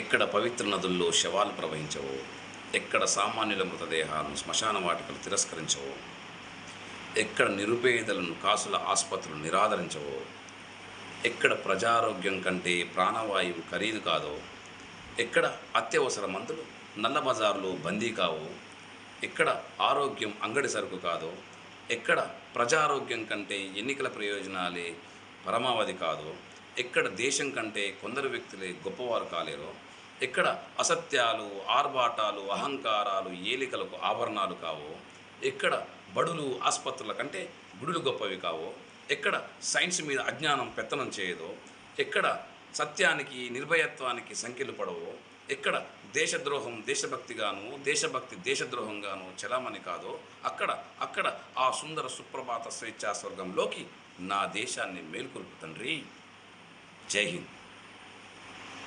ఎక్కడ పవిత్ర నదుల్లో శవాలు ప్రవహించవో ఎక్కడ సామాన్యుల మృతదేహాలను శ్మశాన వాటికలు తిరస్కరించవో ఎక్కడ నిరుపేదలను కాసుల ఆసుపత్రులు నిరాదరించవో ఎక్కడ ప్రజారోగ్యం కంటే ప్రాణవాయువు ఖరీదు కాదో ఎక్కడ అత్యవసర మందులు నల్ల బజార్లో బందీ కావో ఎక్కడ ఆరోగ్యం అంగడి సరుకు కాదో ఎక్కడ ప్రజారోగ్యం కంటే ఎన్నికల ప్రయోజనాలే పరమావధి కాదో ఎక్కడ దేశం కంటే కొందరు వ్యక్తులే గొప్పవారు కాలేరో ఎక్కడ అసత్యాలు ఆర్భాటాలు అహంకారాలు ఏలికలకు ఆభరణాలు కావో ఎక్కడ బడులు ఆసుపత్రుల కంటే గుడులు గొప్పవి కావో ఎక్కడ సైన్స్ మీద అజ్ఞానం పెత్తనం చేయదో ఎక్కడ సత్యానికి నిర్భయత్వానికి సంఖ్యలు పడవో ఎక్కడ దేశద్రోహం దేశభక్తిగాను దేశభక్తి దేశద్రోహంగాను చలామణి కాదో అక్కడ అక్కడ ఆ సుందర సుప్రభాత స్వేచ్ఛా స్వర్గంలోకి నా దేశాన్ని మేల్కొల్పు తండ్రి. जय हिंद